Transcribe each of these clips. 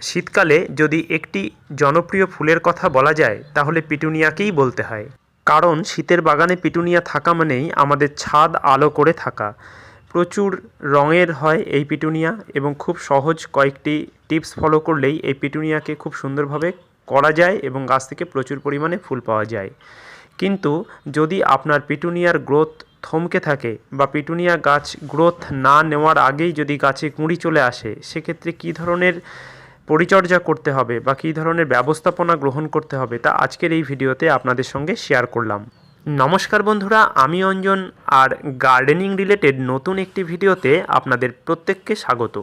শীতকালে যদি একটি জনপ্রিয় ফুলের কথা বলা যায়, তাহলে পিটুনিয়াকেই বলতে হয়। কারণ শীতের বাগানে পিটুনিয়া থাকা মানেই আমাদের ছাদ আলো করে থাকা। প্রচুর রঙের হয় এই পিটুনিয়া এবং খুব সহজ কয়েকটি টিপস ফলো করলেই এই পিটুনিয়াকে খুব সুন্দরভাবে করা যায় এবং গাছ থেকে প্রচুর পরিমাণে ফুল পাওয়া যায়। কিন্তু যদি আপনার পিটুনিয়ার গ্রোথ থমকে থাকে বা পিটুনিয়া গাছ গ্রোথ না নেওয়ার আগেই যদি গাছে কুঁড়ি চলে আসে, সেক্ষেত্রে কী ধরনের পরিচর্যা করতে হবে বা কী ধরনের ব্যবস্থাপনা গ্রহণ করতে হবে তা আজকের এই ভিডিওতে আপনাদের সঙ্গে শেয়ার করলাম। নমস্কার বন্ধুরা, আমি অঞ্জন আর গার্ডেনিং রিলেটেড নতুন একটি ভিডিওতে আপনাদের প্রত্যেককে স্বাগত।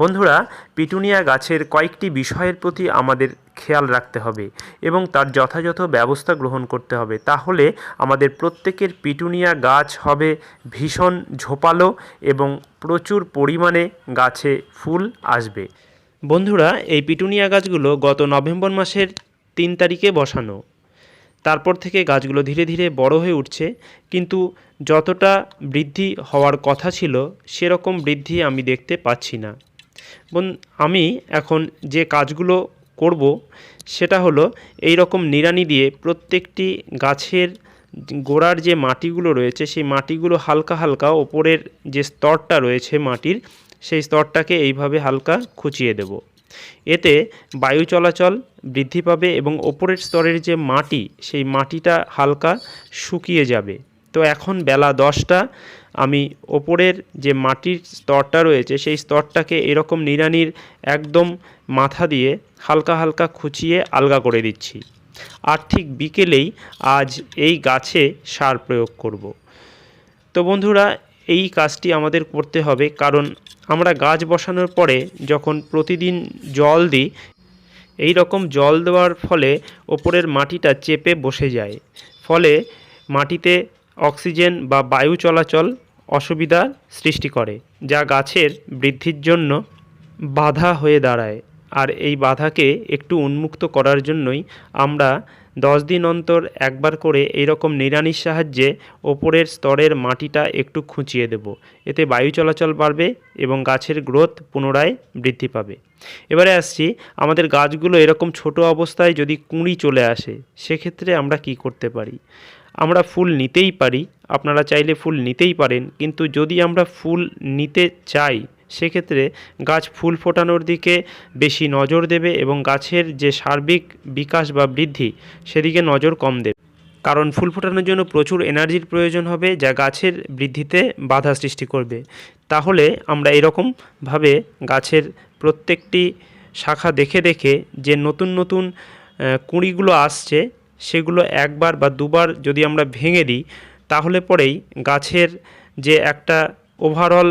বন্ধুরা, পিটুনিয়া গাছের কয়েকটি বিষয়ের প্রতি আমাদের খেয়াল রাখতে হবে এবং তার যথাযথ ব্যবস্থা গ্রহণ করতে হবে। তাহলে আমাদের প্রত্যেকের পিটুনিয়া গাছ হবে ভীষণ ঝোপালো এবং প্রচুর পরিমাণে গাছে ফুল আসবে। বন্ধুরা, এই পিটুনিয়া গাছগুলো গত নভেম্বর মাসের তিন তারিখে বসানো। তারপর থেকে গাছগুলো ধীরে ধীরে বড় হয়ে উঠছে, কিন্তু যতটা বৃদ্ধি হওয়ার কথা ছিল, সেরকম বৃদ্ধি আমি দেখতে পাচ্ছি না। আমি এখন যে কাজগুলো করব, সেটা হলো এই রকম নিড়ানি দিয়ে প্রত্যেকটি গাছের গোড়ার যে মাটিগুলো রয়েছে, সেই মাটিগুলো হালকা হালকা ওপরের যে স্তরটা রয়েছে মাটির সেই স্তরটাকে এইভাবে হালকা খুঁচিয়ে দেব। এতে বায়ু চলাচল বৃদ্ধি পাবে এবং ওপরের স্তরের যে মাটি, সেই মাটিটা হালকা শুকিয়ে যাবে। তো এখন বেলা দশটা, আমি ওপরের যে মাটির স্তরটা রয়েছে, সেই স্তরটাকে এরকম নিড়ানির একদম মাথা দিয়ে হালকা হালকা খুঁচিয়ে আলগা করে দিচ্ছি। আর ঠিক বিকেলেই আজ এই গাছে সার প্রয়োগ করব। তো বন্ধুরা এই কাজটি আমাদের করতে হবে, কারণ আমরা গাছ বসানোর পরে যখন প্রতিদিন জল দিই, এই রকম জল দেওয়ার ফলে ওপরের মাটিটা চেপে বসে যায়। ফলে মাটিতে অক্সিজেন বা বায়ু চলাচল অসুবিধা সৃষ্টি করে, যা গাছের বৃদ্ধির জন্য বাধা হয়ে দাঁড়ায়। আর এই বাধাকে একটু উন্মুক্ত করার জন্যই আমরা দশ দিন অন্তর একবার করে এই রকম নিড়ানির সাহায্যে ওপরের স্তরের মাটিটা একটু খুঁচিয়ে দেব। এতে বায়ু চলাচল বাড়বে এবং গাছের গ্রোথ পুনরায় বৃদ্ধি পাবে। এবারে আসছি, আমাদের গাছগুলো এরকম ছোট অবস্থায় যদি কুঁড়ি চলে আসে, সেক্ষেত্রে আমরা কি করতে পারি? আমরা ফুল নিতেই পারি, আপনারা চাইলে ফুল নিতেই পারেন, কিন্তু যদি আমরা ফুল নিতে চাই সেক্ষেত্রে গাছ ফুল ফোটানোর দিকে বেশি নজর দেবে এবং গাছের যে সার্বিক বিকাশ বা বৃদ্ধি, সেদিকে নজর কম দেবে। কারণ ফুল ফোটানোর জন্য প্রচুর এনার্জির প্রয়োজন হবে যা গাছের বৃদ্ধিতে বাধা সৃষ্টি করবে। তাহলে আমরা এরকমভাবে গাছের প্রত্যেকটি শাখা দেখে দেখে যে নতুন নতুন কুঁড়িগুলো আসছে, সেগুলো একবার বা দুবার যদি আমরা ভেঙে দিই, তাহলে পরেই গাছের যে একটা ওভারঅল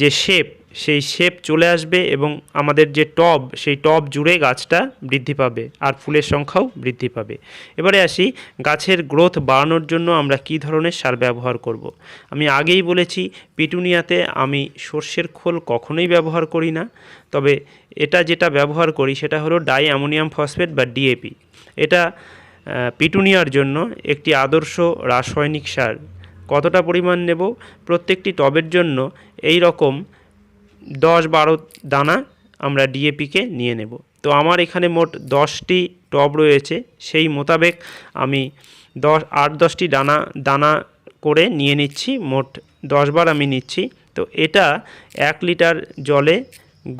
যে শেপ, সেই শেপ চলে আসবে এবং আমাদের যে টব, সেই টব জুড়ে গাছটা বৃদ্ধি পাবে আর ফুলের সংখ্যাও বৃদ্ধি পাবে। এবারে আসি গাছের গ্রোথ বাড়ানোর জন্য আমরা কী ধরনের সার ব্যবহার করব। আমি আগেই বলেছি, পিটুনিয়াতে আমি সর্ষের খোল কখনোই ব্যবহার করি না। তবে এটা যেটা ব্যবহার করি, সেটা হলো ডাই অ্যামোনিয়াম ফসফেট বা ডিএপি এটা পিটুনিয়ার জন্য একটি আদর্শ রাসায়নিক সার। কতটা পরিমাণ নেব প্রত্যেকটি টবের জন্য এই রকম দশ বারো দানা আমরা ডিএপিকে নিয়ে নেব। তো আমার এখানে মোট দশটি টব রয়েছে, সেই মোতাবেক আমি দশ, আট, দশটি দানা দানা করে নিয়ে নিচ্ছি, মোট দশবার আমি নিচ্ছি। তো এটা এক লিটার জলে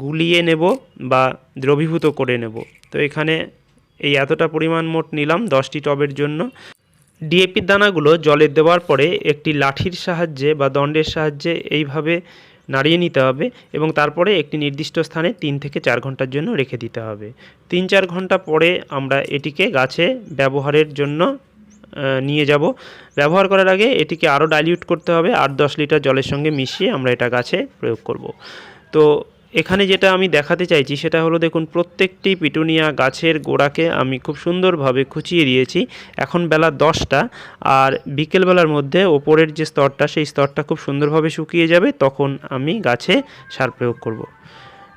গুলিয়ে নেব বা দ্রবীভূত করে নেব। তো এখানে এই এতটা পরিমাণ মোট নিলাম দশটি টবের জন্য। ডিএপির দানাগুলো জলে দেওয়ার পরে একটি লাঠির সাহায্যে বা দণ্ডের সাহায্যে এইভাবে নাড়িয়ে নিতে হবে এবং তারপরে একটি নির্দিষ্ট স্থানে তিন থেকে চার ঘণ্টার জন্য রেখে দিতে হবে। তিন চার ঘণ্টা পরে আমরা এটিকে গাছে ব্যবহারের জন্য নিয়ে যাব। ব্যবহার করার আগে এটিকে আরও ডাইলিউট করতে হবে। আট দশ লিটার জলের সঙ্গে মিশিয়ে আমরা এটা গাছে প্রয়োগ করব। তো এখানে যেটা আমি দেখাতে চাইছি, সেটা হলো দেখুন, প্রত্যেকটি পিটুনিয়া গাছের গোড়াকে আমি খুব সুন্দরভাবে খুঁচিয়ে দিয়েছি। এখন বেলা দশটা আর বিকেলবেলার মধ্যে ওপরের যে স্তরটা, সেই স্তরটা খুব সুন্দরভাবে শুকিয়ে যাবে, তখন আমি গাছে সার প্রয়োগ করব।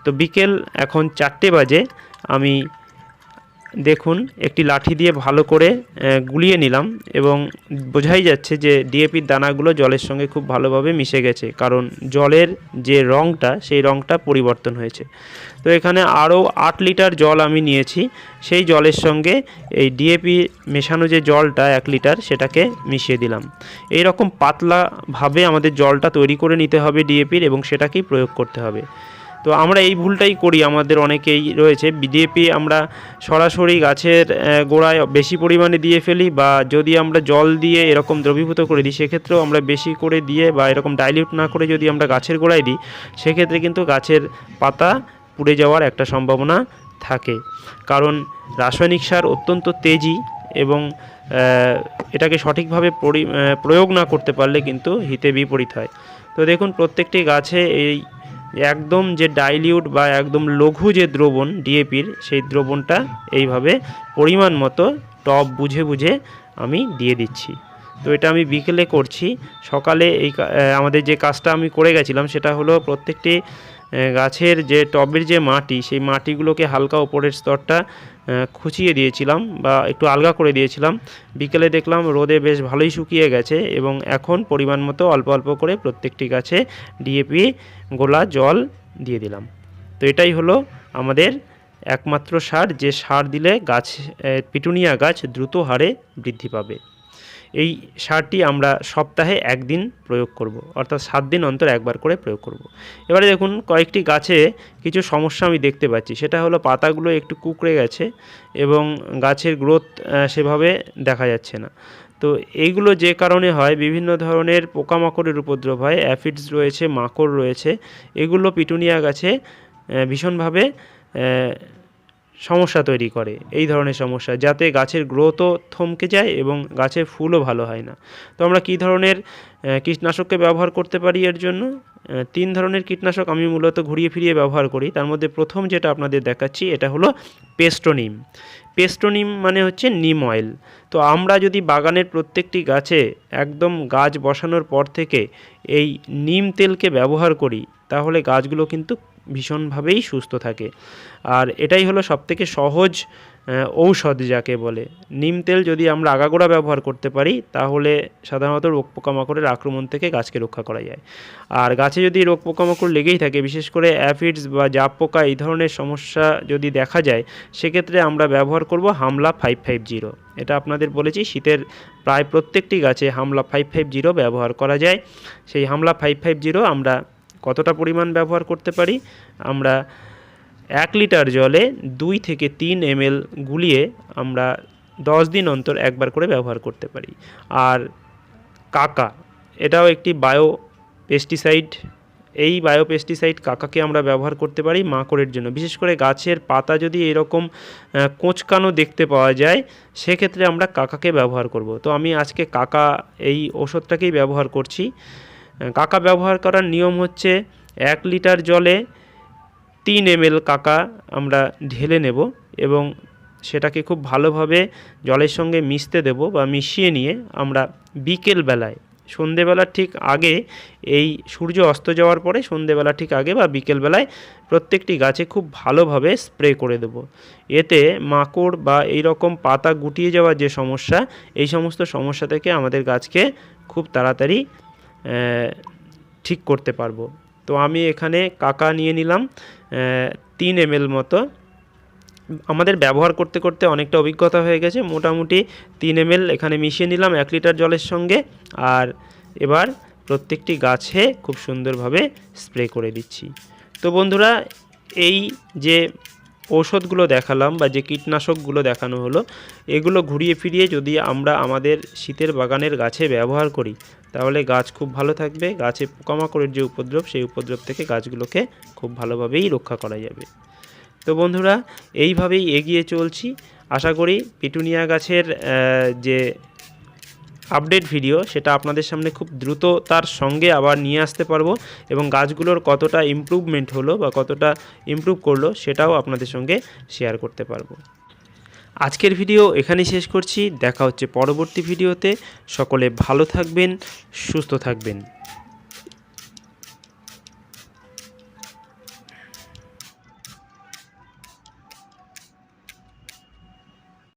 তো বিকেল এখন চারটে বাজে, আমি দেখুন, একটি লাঠি দিয়ে ভালো করে গুলিয়ে নিলাম এবং বোঝাই যাচ্ছে যে ডিএপির দানাগুলো জলের সঙ্গে খুব ভালোভাবে মিশে গেছে, কারণ জলের যে রঙটা সেই রঙটা পরিবর্তন হয়েছে। তো এখানে আরও আট লিটার জল আমি নিয়েছি, সেই জলের সঙ্গে এই ডিএপি মেশানো যে জলটা, এক লিটার, সেটাকে মিশিয়ে দিলাম। এই রকম পাতলাভাবে আমাদের জলটা তৈরি করে নিতে হবে ডিএপির এবং সেটাকেই প্রয়োগ করতে হবে। তো আমরা এই ভুলটাই করি, আমাদের অনেকেই রয়েছে। ডিএপি আমরা সরাসরি গাছের গোড়ায় বেশি পরিমাণে দিয়ে ফেলি বা যদি আমরা জল দিয়ে এরকম দ্রবীভূত করে দিই, সেক্ষেত্রেও আমরা বেশি করে দিয়ে বা এরকম ডাইলিউট না করে যদি আমরা গাছের গোড়ায় দিই, সেক্ষেত্রে কিন্তু গাছের পাতা পুড়ে যাওয়ার একটা সম্ভাবনা থাকে। কারণ রাসায়নিক সার অত্যন্ত তেজি এবং এটাকে সঠিকভাবে পরি- প্রয়োগ না করতে পারলে কিন্তু হিতে বিপরীত হয়। তো দেখুন, প্রত্যেকটি গাছে এই একদম যে ডাইলিউট বা একদম লঘু যে দ্রবণ ডিএপির সেই দ্রবণটা এইভাবে পরিমাণ মতো টপ বুঝে বুঝে আমি দিয়ে দিচ্ছি। তো এটা আমি বিকেলে করছি। সকালে এই আমাদের যে কাজটা আমি করে গেছিলাম, সেটা হলো প্রত্যেকটি গাছের যে টবের যে মাটি, সেই মাটিগুলোকে হালকা ওপরের স্তরটা খুঁচিয়ে দিয়েছিলাম বা একটু আলগা করে দিয়েছিলাম। বিকেলে দেখলাম রোদে বেশ ভালোই শুকিয়ে গেছে এবং এখন পরিমাণ মতো অল্প অল্প করে প্রত্যেকটি গাছে ডিএপি গোলা জল দিয়ে দিলাম। তো এটাই হলো আমাদের একমাত্র সার, যে সার দিলে গাছ পিটুনিয়া গাছ দ্রুত হারে বৃদ্ধি পাবে। এই সারটি আমরা সপ্তাহে একদিন প্রয়োগ করব, অর্থাৎ সাত দিন অন্তর একবার করে প্রয়োগ করব। এবারে দেখুন, কয়েকটি গাছে কিছু সমস্যা আমি দেখতে পাচ্ছি। সেটা হলো পাতাগুলো একটু কুকড়ে গেছে এবং গাছের গ্রোথ সেভাবে দেখা যাচ্ছে না। তো এইগুলো যে কারণে হয়, বিভিন্ন ধরনের পোকামাকড়ের উপদ্রব হয়, অ্যাফিডস রয়েছে, মাকড় রয়েছে, এগুলো পিটুনিয়া গাছে ভীষণভাবে সমস্যা তৈরি করে, এই ধরনের সমস্যা, যাতে গাছের গ্রোথও থমকে যায় এবং গাছের ফুলও ভালো হয় না। তো আমরা কী ধরনের কীটনাশককে ব্যবহার করতে পারি এর জন্য? তিন ধরনের কীটনাশক আমি মূলত ঘুরিয়ে ফিরিয়ে ব্যবহার করি। তার মধ্যে প্রথম যেটা আপনাদের দেখাচ্ছি, এটা হলো পেস্টোনিম। পেস্টোনিম মানে হচ্ছে নিম অয়েল তো আমরা যদি বাগানের প্রত্যেকটি গাছে একদম গাছ বসানোর পর থেকে এই নিম তেলকে ব্যবহার করি, তাহলে গাছগুলো কিন্তু ভীষণভাবেই সুস্থ থাকে। আর এটাই হলো সবথেকে সহজ ঔষধ যাকে বলে। নিম তেল যদি আমরা আগাগোড়া ব্যবহার করতে পারি, তাহলে সাধারণত রোগ পোকামাকড়ের আক্রমণ থেকে গাছকে রক্ষা করা যায়। আর গাছে যদি রোগ পোকামাকড় লেগেই থাকে, বিশেষ করে অ্যাফিডস বা জাপ পোকা এই ধরনের সমস্যা যদি দেখা যায়, সেক্ষেত্রে আমরা ব্যবহার করব হামলা ফাইভ ফাইভ জিরো। এটা আপনাদের বলেছি, শীতের প্রায় প্রত্যেকটি গাছে হামলা ফাইভ ফাইভ জিরো ব্যবহার করা যায়। সেই হামলা ফাইভ ফাইভ জিরো আমরা কতটা পরিমাণ ব্যবহার করতে পারি? আমরা এক লিটার জলে দুই থেকে তিন এমএল গুলিয়ে আমরা দশ দিন অন্তর একবার করে ব্যবহার করতে পারি। আর কাকা, এটাও একটি বায়ো পেস্টিসাইড এই বায়ো পেস্টিসাইড কাকাকে আমরা ব্যবহার করতে পারি মাকড়ের জন্য। বিশেষ করে গাছের পাতা যদি এরকম কোঁচকানো দেখতে পাওয়া যায়, সেক্ষেত্রে আমরা কাকাকে ব্যবহার করব। তো আমি আজকে কাকা এই ওষুধটাকেই ব্যবহার করছি। কাকা ব্যবহার করার নিয়ম হচ্ছে এক লিটার জলে তিন এমএল কাকা আমরা ঢেলে নেব এবং সেটাকে খুব ভালোভাবে জলের সঙ্গে মিশতে দেব বা মিশিয়ে নিয়ে আমরা বিকেল বেলায় সন্ধেবেলার ঠিক আগে এই সূর্য অস্ত যাওয়ার পরে সন্ধেবেলা ঠিক আগে বা বিকেল বেলায় প্রত্যেকটি গাছে খুব ভালোভাবে স্প্রে করে দেব। এতে মাকড় বা এই রকম পাতা গুটিয়ে যাওয়ার যে সমস্যা, এই সমস্ত সমস্যা থেকে আমাদের গাছকে খুব তাড়াতাড়ি ঠিক করতে পারব। তো আমি এখানে কাকা নিয়ে নিলাম তিন এমএল মতো। আমাদের ব্যবহার করতে করতে অনেকটা অভিজ্ঞতা হয়ে গেছে। মোটামুটি তিন এমএল এখানে মিশিয়ে নিলাম এক লিটার জলের সঙ্গে। আর এবার প্রত্যেকটি গাছে খুব সুন্দরভাবে স্প্রে করে দিচ্ছি। তো বন্ধুরা, এই যে ঔষধগুলো দেখালাম বা যে কীটনাশকগুলো দেখানো হলো, এগুলো ঘুরিয়ে ফিরিয়ে যদি আমরা আমাদের শীতের বাগানের গাছে ব্যবহার করি, তাহলে গাছ খুব ভালো থাকবে, গাছে পোকামাকড়ের যে উপদ্রব, সেই উপদ্রব থেকে গাছগুলোকে খুব ভালোভাবেই রক্ষা করা যাবে। তো বন্ধুরা, এইভাবেই এগিয়ে চলছি। আশা করি, পিটুনিয়া গাছের যে আপডেট ভিডিও সেটা আপনাদের সামনে খুব দ্রুত তার সঙ্গে আবার নিয়ে আসতে পারব এবং গাছগুলোর কতটা ইমপ্রুভমেন্ট হলো বা কতটা ইমপ্রুভ করল সেটাও আপনাদের সঙ্গে শেয়ার করতে পারব। আজকের ভিডিও এখানেই শেষ করছি, দেখা হচ্ছে পরবর্তী ভিডিওতে সকলে ভালো থাকবেন, সুস্থ থাকবেন।